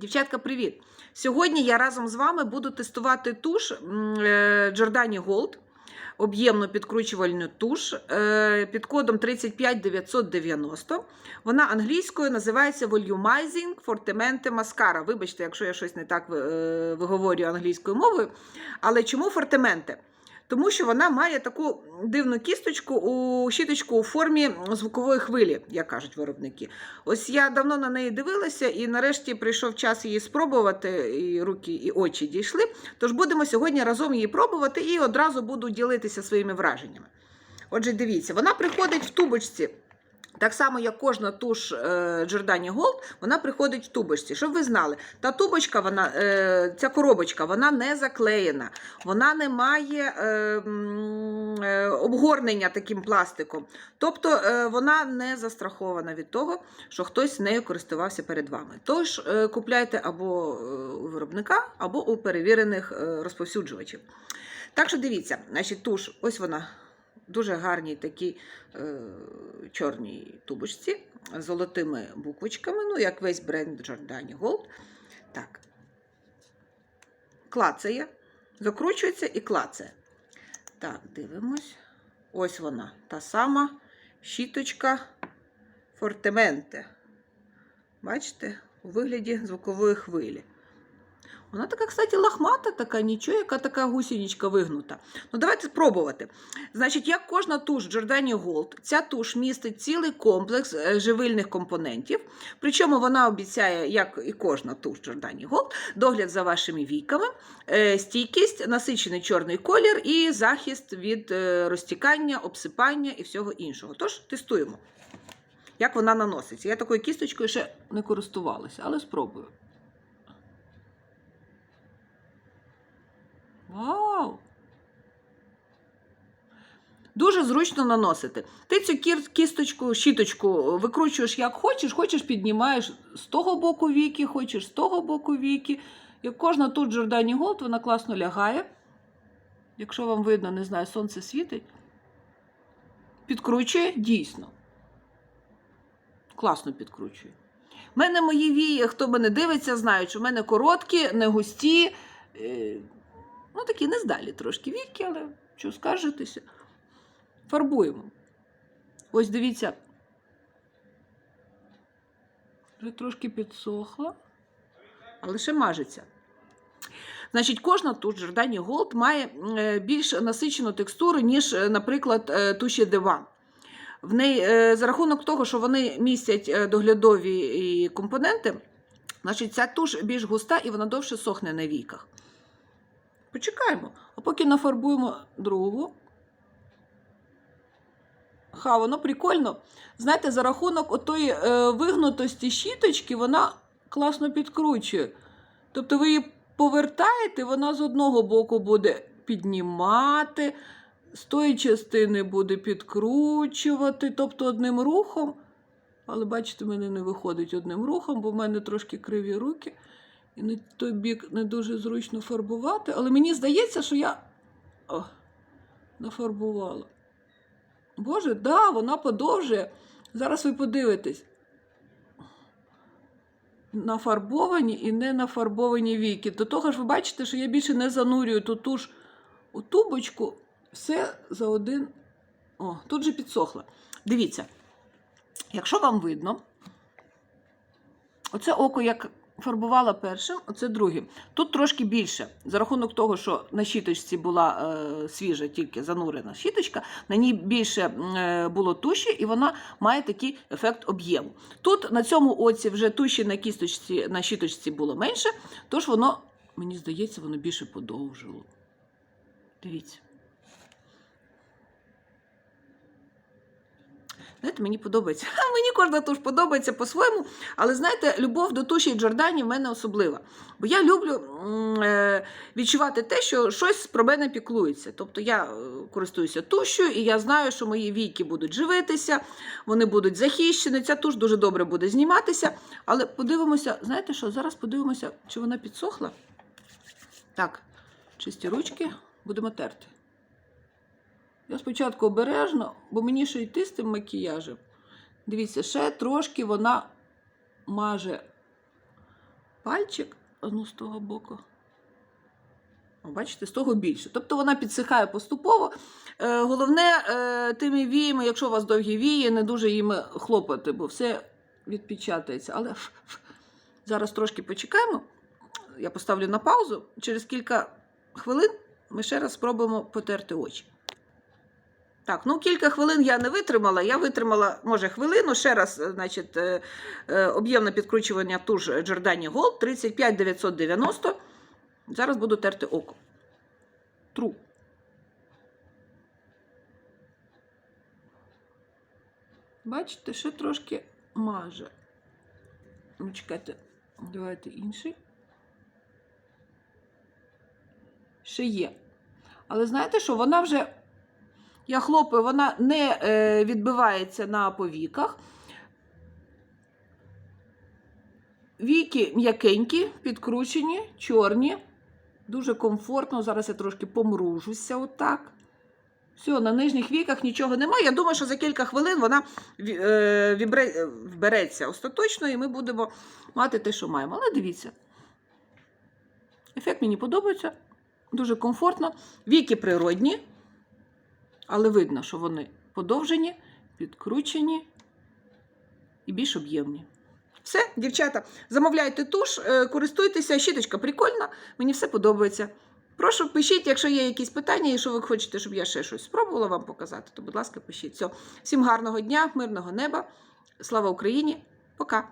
Дівчатка, привіт! Сьогодні я разом з вами буду тестувати туш е, Giordani Gold, об'ємну підкручувальну туш е, під кодом 35990. Вона англійською називається Volumizing Fortemente Mascara. Вибачте, якщо я щось не так е, виговорюю англійською мовою. Але чому Fortemente? Тому що вона має таку дивну кісточку у щіточку у формі звукової хвилі, як кажуть виробники. Ось я давно на неї дивилася, і нарешті прийшов час її спробувати, і руки, і очі дійшли. Тож будемо сьогодні разом її пробувати і одразу буду ділитися своїми враженнями. Отже, дивіться, вона приходить в тубочці. Так само, як кожна туш е, Giordani Gold, вона приходить в тубочці. Щоб ви знали, та тубочка, вона, е, ця коробочка, вона не заклеєна, вона не має е, е, обгорнення таким пластиком. Тобто е, вона не застрахована від того, що хтось нею користувався перед вами. Тож е, купляйте або е, у виробника, або у перевірених е, розповсюджувачів. Так що дивіться, значить, туш, ось вона. Дуже гарній такій е, чорній тубочці з золотими буквочками, ну, як весь бренд Giordani Gold. Так. Клацає, закручується і клацає. Так, дивимось. Ось вона, та сама щіточка Фортементе. Бачите, у вигляді звукової хвилі. Вона така, кстати, лохмата, така, нічого, яка така гусінічка вигнута. Ну, давайте спробувати. Значить, як кожна туш Giordani Gold, ця туш містить цілий комплекс е, живильних компонентів. Причому вона обіцяє, як і кожна туш Giordani Gold, догляд за вашими віками, е, стійкість, насичений чорний колір і захист від е, розтікання, обсипання і всього іншого. Тож тестуємо, як вона наноситься. Я такою кісточкою ще не користувалася, але спробую. Вау! Дуже зручно наносити. Ти цю кісточку, щіточку викручуєш як хочеш, хочеш піднімаєш з того боку віки, хочеш з того боку віки. Як кожна тут Giordani Gold, вона класно лягає. Якщо вам видно, не знаю, сонце світить. Підкручує дійсно. Класно підкручує. У мене мої вії, хто мене дивиться, знають, що в мене короткі, не густі. Ну, такі нездалі трошки віки, але що скаржитися. Фарбуємо. Ось дивіться. Вже трошки підсохла, але ще мажеться. Значить, кожна туш Giordani Gold має е, більш насичену текстуру, ніж, е, наприклад, е, туші Деван. В неї, за рахунок того, що вони містять доглядові компоненти, значить, ця туш більш густа і вона довше сохне на віках. Почекаємо. А поки нафарбуємо другу. Ха, воно прикольно. Знаєте, за рахунок отої е, вигнутості щіточки вона класно підкручує. Тобто ви її повертаєте, вона з одного боку буде піднімати, з тої частини буде підкручувати, тобто одним рухом. Але бачите, в мене не виходить одним рухом, бо в мене трошки криві руки. І на той бік не дуже зручно фарбувати, але мені здається, що я О, нафарбувала. Боже, да, вона подовжує. Зараз ви подивитесь. Нафарбовані і не нафарбовані віки. До того ж, ви бачите, що я більше не занурюю ту туш у тубочку. Все за один. О, тут же підсохла. Дивіться, якщо вам видно, оце око як фарбувала першим, оце другим. Тут трошки більше. За рахунок того, що на щіточці була е, свіжа, тільки занурена щіточка, на ній більше е, було туші, і вона має такий ефект об'єму. Тут на цьому оці вже туші на кісточці, на щіточці було менше, тож воно, мені здається, воно більше подовжило. Дивіться. Знаєте, мені подобається. Мені кожна туш подобається по-своєму. Але знаєте, любов до туші Джордані в мене особлива. Бо я люблю е, відчувати те, що щось про мене піклується. Тобто я е, користуюся тушю, і я знаю, що мої віки будуть живитися, вони будуть захищені. Ця туш дуже добре буде зніматися. Але подивимося, знаєте що? Зараз подивимося, чи вона підсохла. Так, чисті ручки, будемо терти. Я спочатку обережно, бо мені ще йти з тим макіяжем. Дивіться, ще трошки вона маже пальчик, ну з того боку. Бачите, з того більше. Тобто вона підсихає поступово. Е, головне, е, тими віями, якщо у вас довгі вії, не дуже їми хлопати, бо все відпечатається. Але зараз трошки почекаємо. Я поставлю на паузу. Через кілька хвилин ми ще раз спробуємо потерти очі. Так, ну кілька хвилин я не витримала. Я витримала, може, хвилину. Ще раз, е, значить, е, е, об'ємне підкручування туш Giordani Gold 35 990. Зараз буду терти око. Тру. Бачите, ще трошки маже. Ну, чекайте, давайте інший. Ще є. Але знаєте що, вона вже, я хлопаю, вона не е, відбивається на повіках. Віки м'якенькі, підкручені, чорні. Дуже комфортно. Зараз я трошки помружуся отак. Все, на нижніх віках нічого немає. Я думаю, що за кілька хвилин вона е, вбереться остаточно, і ми будемо мати те, що маємо. Але дивіться. Ефект мені подобається. Дуже комфортно. Віки природні, але видно, що вони подовжені, підкручені і більш об'ємні. Все, дівчата, замовляйте туш, е, користуйтеся, щіточка прикольна, мені все подобається. Прошу, пишіть, якщо є якісь питання, і що ви хочете, щоб я ще щось спробувала вам показати, то, будь ласка, пишіть. Все. Всім гарного дня, мирного неба. Слава Україні! Пока!